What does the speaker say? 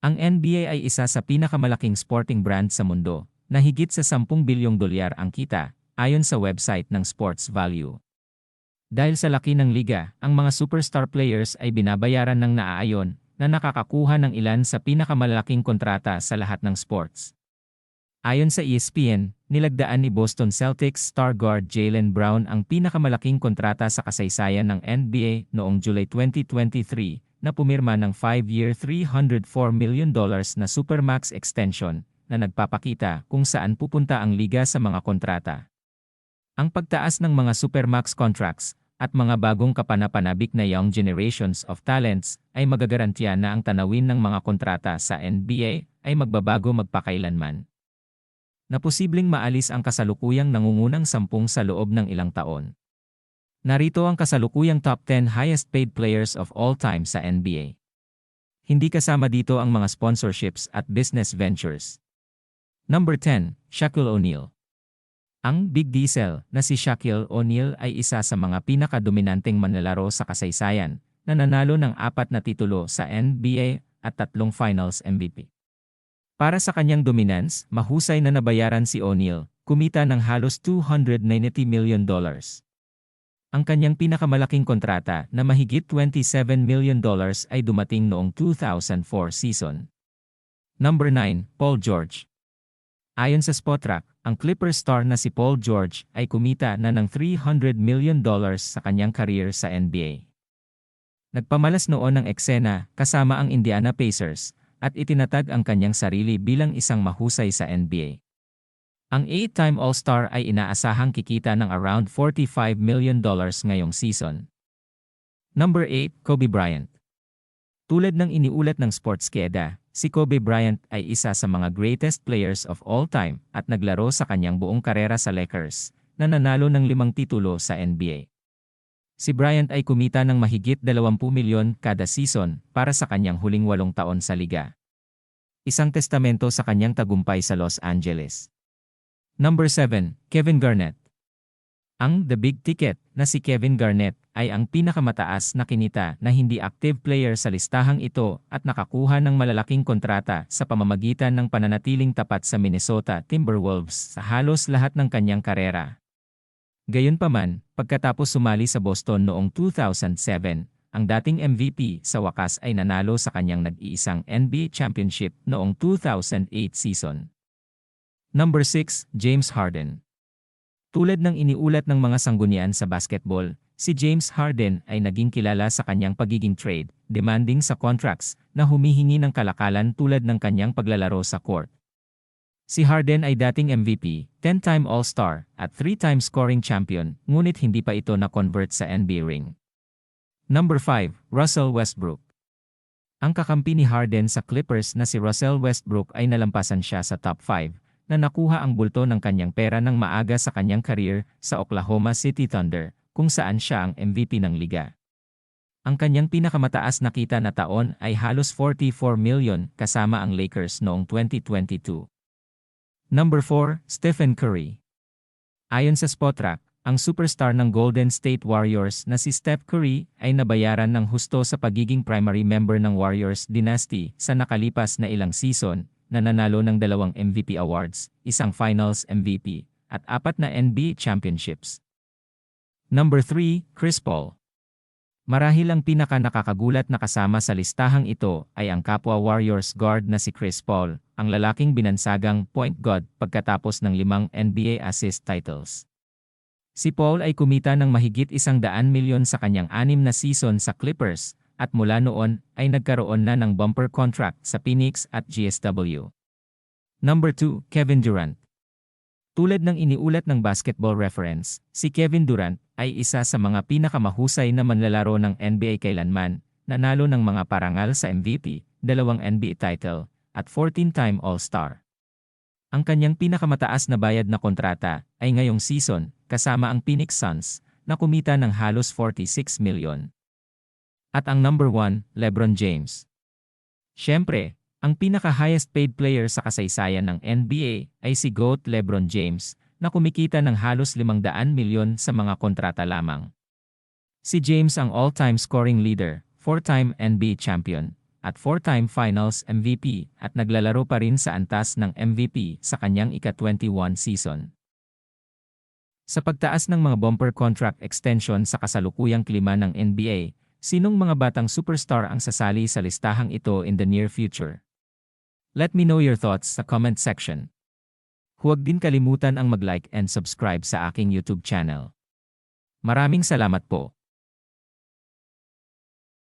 Ang NBA ay isa sa pinakamalaking sporting brand sa mundo, na higit sa 10 bilyong dolyar ang kita, ayon sa website ng Sports Value. Dahil sa laki ng liga, ang mga superstar players ay binabayaran ng naaayon na nakakakuha ng ilan sa pinakamalaking kontrata sa lahat ng sports. Ayon sa ESPN, nilagdaan ni Boston Celtics star guard Jalen Brown ang pinakamalaking kontrata sa kasaysayan ng NBA noong July 2023 na pumirma ng 5-year $304 million na Supermax extension na nagpapakita kung saan pupunta ang liga sa mga kontrata. Ang pagtaas ng mga Supermax contracts at mga bagong kapanapanabik na young generations of talents ay magagarantiya na ang tanawin ng mga kontrata sa NBA ay magbabago magpakailanman. Na posibleng maalis ang kasalukuyang nangungunang sampung sa loob ng ilang taon. Narito ang kasalukuyang top 10 highest paid players of all time sa NBA. Hindi kasama dito ang mga sponsorships at business ventures. Number 10, Shaquille O'Neal. Ang Big Diesel na si Shaquille O'Neal ay isa sa mga pinakadominanteng manlalaro sa kasaysayan na nanalo ng apat na titulo sa NBA at tatlong Finals MVP. Para sa kanyang dominance, mahusay na nabayaran si O'Neal, kumita ng halos $290 million dollars. Ang kanyang pinakamalaking kontrata na mahigit $27 million dollars ay dumating noong 2004 season. Number 9, Paul George. Ayon sa Spotrac, ang Clippers star na si Paul George ay kumita na ng $300 million dollars sa kanyang career sa NBA. Nagpamalas noon ng eksena kasama ang Indiana Pacers at itinatag ang kanyang sarili bilang isang mahusay sa NBA. Ang 8-time All-Star ay inaasahang kikita ng around $45 million ngayong season. Number 8, Kobe Bryant. Tulad ng iniulat ng Sportskeda, si Kobe Bryant ay isa sa mga greatest players of all time at naglaro sa kanyang buong karera sa Lakers, na nanalo ng limang titulo sa NBA. Si Bryant ay kumita ng mahigit 20 milyon kada season para sa kanyang huling walong taon sa liga. Isang testamento sa kanyang tagumpay sa Los Angeles. Number 7, Kevin Garnett. Ang The Big Ticket na si Kevin Garnett ay ang pinakamataas na kinita na hindi active player sa listahang ito at nakakuha ng malalaking kontrata sa pamamagitan ng pananatiling tapat sa Minnesota Timberwolves sa halos lahat ng kanyang karera. Gayunpaman, pagkatapos sumali sa Boston noong 2007, ang dating MVP sa wakas ay nanalo sa kanyang nag-iisang NBA championship noong 2008 season. Number 6, James Harden. Tulad ng iniulat ng mga sanggunian sa basketball, si James Harden ay naging kilala sa kanyang pagiging trade, demanding sa contracts, na humihingi ng kalakalan tulad ng kanyang paglalaro sa court. Si Harden ay dating MVP, 10-time All-Star, at 3-time scoring champion, ngunit hindi pa ito na-convert sa NBA ring. Number 5, Russell Westbrook. Ang kakampi ni Harden sa Clippers na si Russell Westbrook ay nalampasan siya sa top 5, na nakuha ang bulto ng kanyang pera ng maaga sa kanyang career sa Oklahoma City Thunder, kung saan siya ang MVP ng liga. Ang kanyang pinakamataas na kita na taon ay halos 44 million kasama ang Lakers noong 2022. Number 4, Stephen Curry. Ayon sa Spotrac, ang superstar ng Golden State Warriors na si Steph Curry ay nabayaran ng husto sa pagiging primary member ng Warriors dynasty sa nakalipas na ilang season na nanalo ng dalawang MVP awards, isang Finals MVP, at apat na NBA championships. Number 3, Chris Paul. Marahil ang pinaka nakakagulat na kasama sa listahang ito ay ang kapwa Warriors guard na si Chris Paul, ang lalaking binansagang point guard pagkatapos ng limang NBA assist titles. Si Paul ay kumita ng mahigit isang daan milyon sa kanyang anim na season sa Clippers, at mula noon ay nagkaroon na ng bumper contract sa Phoenix at GSW. Number 2, Kevin Durant. Tulad ng iniulat ng basketball reference, si Kevin Durant ay isa sa mga pinakamahusay na manlalaro ng NBA kailanman, nanalo ng mga parangal sa MVP, dalawang NBA title, at 14-time All-Star. Ang kanyang pinakamataas na bayad na kontrata ay ngayong season, kasama ang Phoenix Suns, na kumita ng halos 46 milyon. At ang number 1, LeBron James. Siyempre, ang pinaka-highest paid player sa kasaysayan ng NBA ay si GOAT LeBron James na kumikita ng halos 500 milyon sa mga kontrata lamang. Si James ang all-time scoring leader, four-time NBA champion, at four-time finals MVP at naglalaro pa rin sa antas ng MVP sa kanyang ika-21 season. Sa pagtaas ng mga bumper contract extension sa kasalukuyang klima ng NBA, sinong mga batang superstar ang sasali sa listahang ito in the near future? Let me know your thoughts sa comment section. Huwag din kalimutan ang mag-like and subscribe sa aking YouTube channel. Maraming salamat po.